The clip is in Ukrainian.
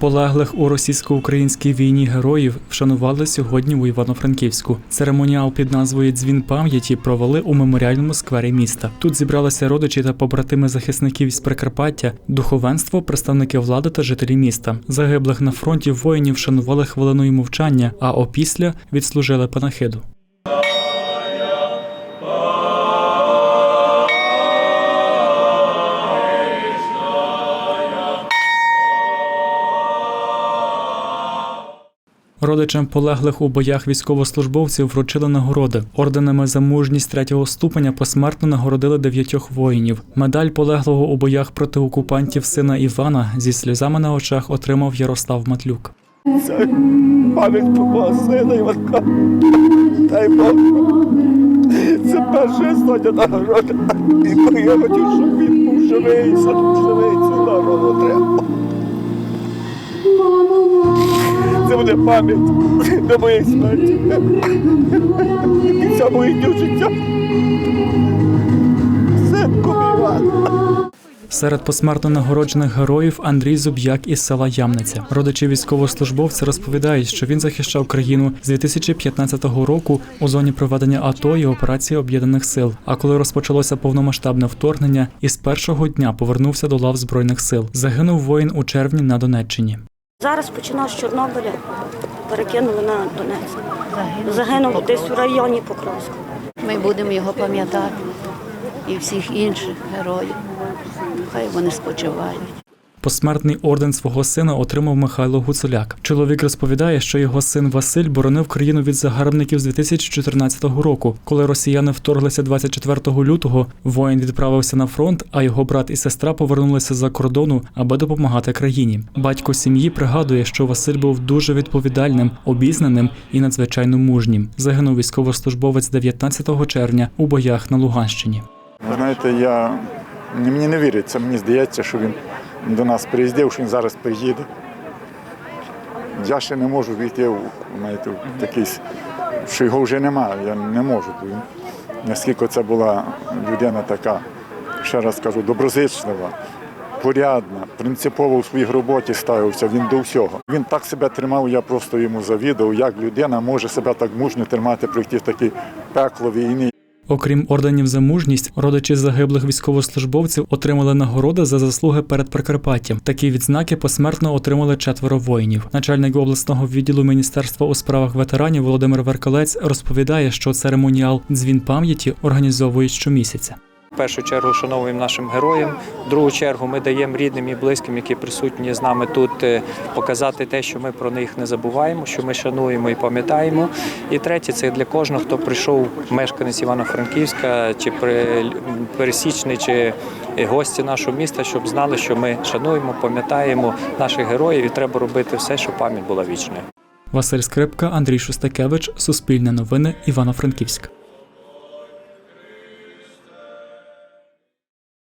Полеглих у російсько-українській війні героїв вшанували сьогодні у Івано-Франківську. Церемоніал під назвою Дзвін пам'яті провели у меморіальному сквері міста. Тут зібралися родичі та побратими захисників з Прикарпаття, духовенство, представники влади та жителі міста. Загиблих на фронті воїнів вшанували хвилиною мовчання, а опісля відслужили панахиду. Родичам полеглих у боях військовослужбовців вручили нагороди. Орденами за мужність третього ступеня посмертно нагородили дев'ятьох воїнів. Медаль полеглого у боях проти окупантів сина Івана зі сльозами на очах отримав Ярослав Матлюк. Це пам'ять про сина Іванка. Дай Бог. Це перша сотня нагорода. І я хотів, щоб він був живий, живий, пам'ять до моєї смерті. Це моє життя. Синку Іван. Серед посмертно нагороджених героїв Андрій Зуб'як із села Ямниця. Родичі військовослужбовця розповідають, що він захищав країну з 2015 року у зоні проведення АТО і операції об'єднаних сил. А коли розпочалося повномасштабне вторгнення, із першого дня повернувся до лав збройних сил. Загинув воїн у червні на Донеччині. Зараз починав з Чорнобиля, перекинули на Донецьк. Загинув десь у районі Покровська. Ми будемо його пам'ятати і всіх інших героїв. Хай вони спочивають. Посмертний орден свого сина отримав Михайло Гуцуляк. Чоловік розповідає, що його син Василь боронив країну від загарбників з 2014 року. Коли росіяни вторглися 24 лютого, воїн відправився на фронт, а його брат і сестра повернулися за кордону, аби допомагати країні. Батько сім'ї пригадує, що Василь був дуже відповідальним, обізнаним і надзвичайно мужнім. Загинув військовослужбовець 19 червня у боях на Луганщині. Знаєте, я мені не віриться, мені здається, що він до нас приїздив, що він зараз приїде. Я ще не можу війти в, знаєте, такий, що його вже немає, я не можу. Наскільки це була людина така, ще раз кажу, доброзичлива, порядна, принципово у своїй роботі ставився, він до всього. Він так себе тримав, я просто йому завідав, як людина може себе так мужньо тримати, пройти такі пекло війни. Окрім орденів за мужність, родичі загиблих військовослужбовців отримали нагороди за заслуги перед Прикарпаттям. Такі відзнаки посмертно отримали четверо воїнів. Начальник обласного відділу міністерства у справах ветеранів Володимир Веркалець розповідає, що церемоніал Дзвін пам'яті організовують щомісяця. Першу чергу шановуємо нашим героям. В другу чергу ми даємо рідним і близьким, які присутні з нами тут, е, показати те, що ми про них не забуваємо, що ми шануємо і пам'ятаємо. І третє це для кожного, хто прийшов мешканець Івано-Франківська, чи пересічний, чи гості нашого міста, щоб знали, що ми шануємо, пам'ятаємо наших героїв, і треба робити все, щоб пам'ять була вічною. Василь Скрипка, Андрій Шустакевич, Суспільне новини, Івано-Франківськ.